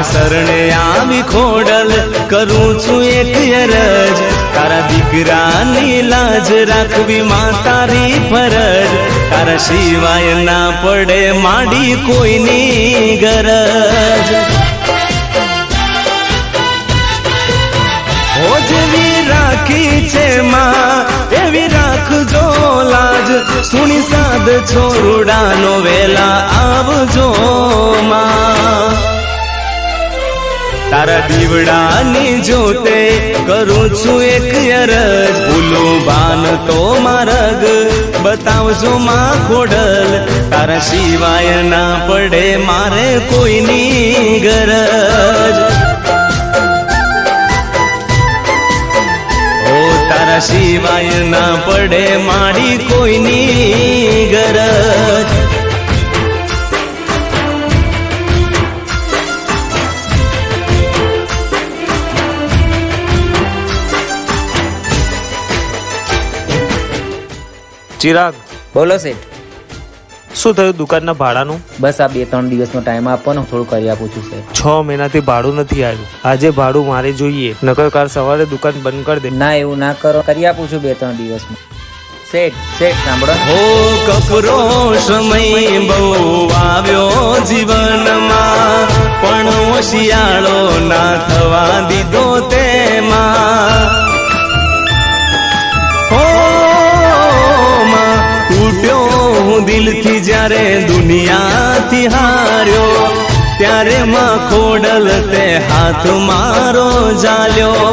તારા શરણે આવી ખોડલ કરું છું એક અરજ તારા દીકરાની લાજ રાખવી માં તારી ફરજ. તારા સિવાય ના પડે માડી કોઈની ગરજ. જેવી રાખી છે માં, એવી રાખજો લાજ. સુણી સાદ છોરુડાનો વેલા આવજો. તારા દીવડાની જોતે કરું છું એક અરજ. ભૂલું બાન તો મારગ બતાવજો માં ખોડલ. તારા સિવાય ના પડે મારે કોઈની ગરજ. તારા સિવાય ના પડે મારી કોઈની ગરજ. ચિરાગ બોલો શેઠ. શું થયું દુકાનના ભાડાનું? બસ આ બે ત્રણ દિવસનો ટાઈમ આપવાનો થોડું કરી આપું છું સાહેબ છ મહિનાથી ભાડું નથી આવ્યું. આજે ભાડું મારે જોઈએ. નકર કાલ સવારે દુકાન બંધ કરી દે. ના એવું ના કરો કરી આપું છું બે ત્રણ દિવસમાં. શેઠ શેઠ સાંભળો. હો કપરો સમય બહુ આવ્યો જીવનમાં. પણ શિયાળો ના થવા દીધો તેમાં જ્યારે દુનિયાથી હાર્યો ત્યારે માં ખોડલ તે હાથ મારો જાલ્યો